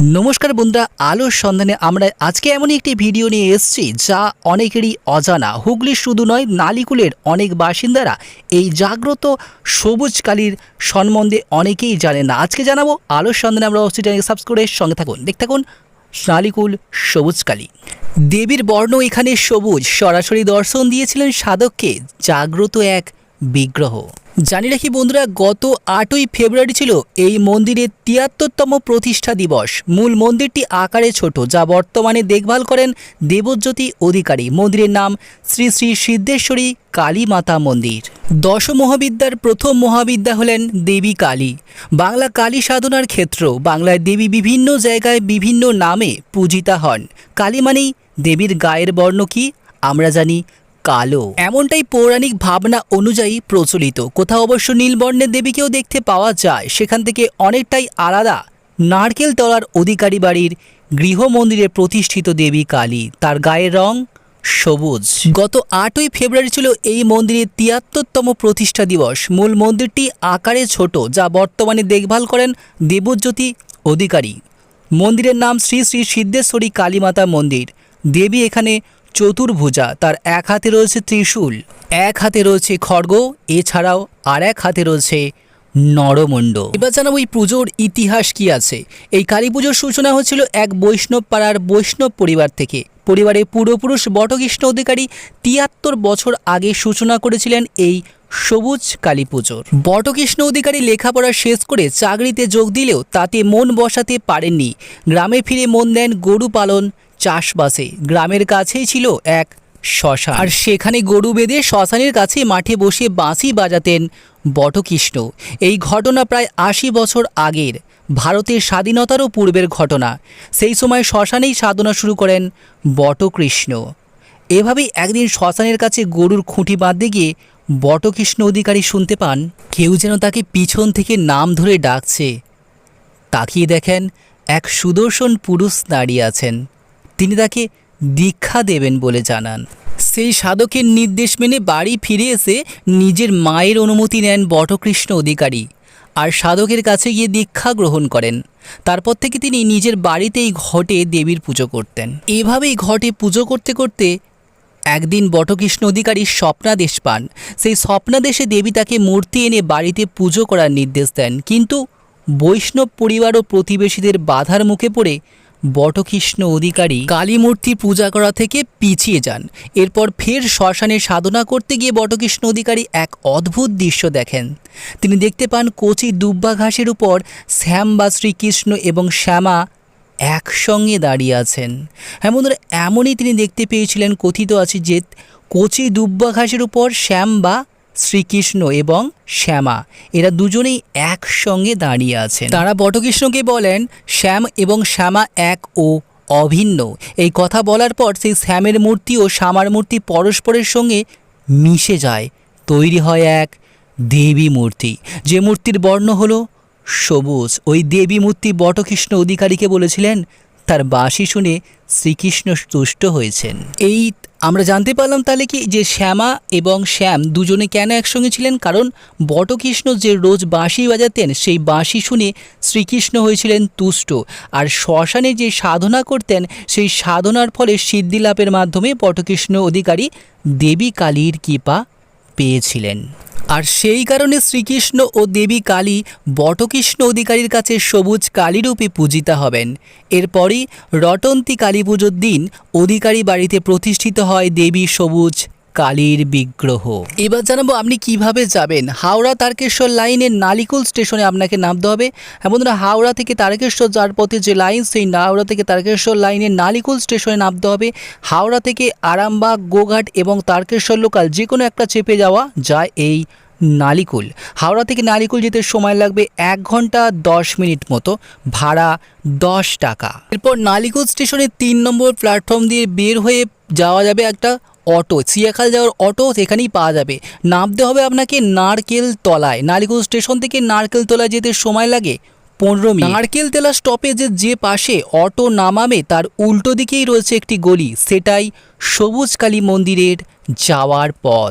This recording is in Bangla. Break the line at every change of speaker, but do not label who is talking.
নমস্কার বন্ধুরা, আলোর সন্ধানে আমরা আজকে এমনই একটি ভিডিও নিয়ে এসেছি যা অনেকেরই অজানা। হুগলির শুধু নয়, নালিকুলের অনেক বাসিন্দারা এই জাগ্রত সবুজ কালীর সম্বন্ধে অনেকেই জানে না। আজকে জানাব আলোর সন্ধানে আমরা অবশ্যই চ্যানেল সাবস্ক্রাইব করে সঙ্গে থাকুন। দেখতে থাকুন নালিকুল সবুজ কালী। দেবীর বর্ণ এখানে সবুজ। সরাসরি দর্শন দিয়েছিলেন সাধককে। জাগ্রত এক বিগ্রহ। জানি রাখি বন্ধুরা, গত আটই ফেব্রুয়ারি ছিল এই মন্দিরের তিয়াত্তরতম প্রতিষ্ঠা দিবস। মূল মন্দিরটি আকারে ছোট, যা বর্তমানে দেখভাল করেন দেবজ্যোতি অধিকারী। মন্দিরের নাম শ্রী শ্রী সিদ্ধেশ্বরী কালী মাতা মন্দির। দশ মহাবিদ্যার প্রথম মহাবিদ্যা হলেন দেবী কালী। বাংলা কালী সাধনার ক্ষেত্র, বাংলায় দেবী বিভিন্ন জায়গায় বিভিন্ন নামে পূজিতা হন। কালী মানেই দেবীর গায়ের বর্ণ কি? আমরা জানি কালো। এমনটাই পৌরাণিক ভাবনা অনুযায়ী প্রচলিত। কোথাও অবশ্য নীলবর্ণের দেবীকেও দেখতে পাওয়া যায়। সেখান থেকে অনেকটাই আলাদা। নারকেল তলার অধিকারী বাড়ির গৃহমন্দিরে প্রতিষ্ঠিত দেবী কালী। তার গায়ের রং সবুজ। গত আটই ফেব্রুয়ারি ছিল এই মন্দিরের তিয়াত্তরতম প্রতিষ্ঠা দিবস। মূল মন্দিরটি আকারে ছোট, যা বর্তমানে দেখভাল করেন দেবজ্যোতি অধিকারী। মন্দিরের নাম শ্রী শ্রী সিদ্ধেশ্বরী কালীমাতা মন্দির। দেবী এখানে চতুর্ভুজা, তার এক হাতে রয়েছে ত্রিশূল, এক হাতে রয়েছে খড়গ, এছাড়াও আর এক হাতে রয়েছে নরমুণ্ড। এবার জানাব এই পুজোর ইতিহাস কি আছে। এই কালী পুজোর সূচনা হয়েছিল এক বৈষ্ণব পাড়ার বৈষ্ণব পরিবার থেকে। পরিবারের পূর্বপুরুষ বটকৃষ্ণ অধিকারী তিয়াত্তর বছর আগে সূচনা করেছিলেন এই সবুজ কালী পুজোর। বটকৃষ্ণ অধিকারী লেখাপড়া শেষ করে চাকরিতে যোগ দিলেও তাতে মন বসাতে পারেননি। গ্রামে ফিরে মন দেন গরু পালন চাষবাসে। গ্রামের কাছেই ছিল এক শ্মশান। আর সেখানে গরু বেঁধে শ্মশানের কাছে মাঠে বসে বাঁশি বাজাতেন বটকৃষ্ণ। এই ঘটনা প্রায় আশি বছর আগের। ভারতের স্বাধীনতারও পূর্বের ঘটনা। সেই সময় শ্মশানেই সাধনা শুরু করেন বটকৃষ্ণ। এভাবেই একদিন শ্মশানের কাছে গরুর খুঁটি বাঁধতে গিয়ে বটকৃষ্ণ অধিকারী শুনতে পান, কেউ যেন তাকে পিছন থেকে নাম ধরে ডাকছে। তাকিয়ে দেখেন এক সুদর্শন পুরুষ দাঁড়িয়ে আছেন। তাকে দীক্ষা দেবেন বলে জানান। সেই সাধকের নির্দেশ মেনে বাড়ি ফিরে এসে নিজের মায়ের অনুমতি নেন বটকৃষ্ণ অধিকারী আর সাধকের কাছে গিয়ে দীক্ষা গ্রহণ করেন। তারপর থেকে তিনি নিজের বাড়িতেই ঘটে দেবীর পুজো করতেন। এভাবেই ঘটে পুজো করতে করতে একদিন বটকৃষ্ণ অধিকারী স্বপ্নাদেশ পান। সেই স্বপ্নাদেশে দেবী তাকে মূর্তি এনে বাড়িতে পুজো করার নির্দেশ দেন। কিন্তু বৈষ্ণব পরিবার ও প্রতিবেশীদের বাধার মুখে পড়ে বটকৃষ্ণ অধিকারী কালীমূর্তি পূজা করা থেকে পিছিয়ে যান। এরপর ফের শ্মশানে সাধনা করতে গিয়ে বটকৃষ্ণ অধিকারী এক অদ্ভুত দৃশ্য দেখেন। তিনি দেখতে পান কচি দুব্বা ঘাসের উপর শ্যাম বা শ্রীকৃষ্ণ এবং শ্যামা একসঙ্গে দাঁড়িয়ে আছেন। হ্যাঁ বন্ধুরা এমনই তিনি দেখতে পেয়েছিলেন কথিত আছে যে কচি দুব্বা ঘাসের উপর শ্যাম বা শ্রীকৃষ্ণ এবং শ্যামা। এরা দুজনেই একসঙ্গে দাঁড়িয়ে আছেন। তারা বটকৃষ্ণকে বলেন, শ্যাম এবং শ্যামা এক ও অভিন্ন। এই কথা বলার পর সেই শ্যামের মূর্তি ও শ্যামার মূর্তি পরস্পরের সঙ্গে মিশে যায়। তৈরি হয় এক দেবী মূর্তি। যে মূর্তির বর্ণ হলো সবুজ। ওই দেবী মূর্তি বটকৃষ্ণ অধিকারীকে বলেছিলেন তার বাঁশি শুনে শ্রীকৃষ্ণ তুষ্ট হয়েছেন। এই আমরা জানতে পারলাম তাহলে কি যে শ্যামা এবং শ্যাম দুজনে কেন একসঙ্গে ছিলেন? কারণ বটকৃষ্ণ যে রোজ বাঁশি বাজাতেন, সেই বাঁশি শুনে শ্রীকৃষ্ণ হয়েছিলেন তুষ্ট। আর শ্মশানে যে সাধনা করতেন, সেই সাধনার ফলে সিদ্ধি লাভের মাধ্যমে বটকৃষ্ণ অধিকারী দেবী কালীর কৃপা পেয়েছিলেন। আর সেই কারণে শ্রীকৃষ্ণ ও দেবী কালী বটকৃষ্ণ অধিকারীর কাছে সবুজ কালীরূপে পূজিতা হবেন। এরপরই রটন্তী কালী পুজোর দিন অধিকারী বাড়িতে প্রতিষ্ঠিত হয় দেবী সবুজ কালীর বিগ্রহ। এবার জানাব আপনি কীভাবে যাবেন? হাওড়া তারকেশ্বর লাইনের নালিকুল স্টেশনে আপনাকে নামতে হবে। হ্যাঁ বন্ধুরা, হাওড়া থেকে তারকেশ্বর যাওয়ার পথে যে লাইন, সেই হাওড়া থেকে তারকেশ্বর লাইনের নালিকুল স্টেশনে নামতে হবে। হাওড়া থেকে আরামবাগ, গোঘাট এবং তারকেশ্বর লোকাল যে কোনো একটা চেপে যাওয়া যায় এই নালিকুল। হাওড়া থেকে নালিকুল যেতে সময় লাগবে এক ঘণ্টা দশ মিনিট মতো, ভাড়া দশ টাকা। এরপর নালিকুল স্টেশনের তিন নম্বর প্ল্যাটফর্ম দিয়ে বের হয়ে যাওয়া যাবে একটা অটো চিয়াখাল যাওয়ার অটো সেখানেই পাওয়া যাবে। নামতে হবে আপনাকে নারকেল তলায়। নালিকুল স্টেশন থেকে নারকেল তলায় যেতে সময় লাগে পনেরো মিনিট। নারকেল তেলা স্টপেজের যে পাশে অটো নামাবে, তার উল্টো দিকেই রয়েছে একটি গলি। সেটাই সবুজ কালী মন্দিরের যাওয়ার পথ।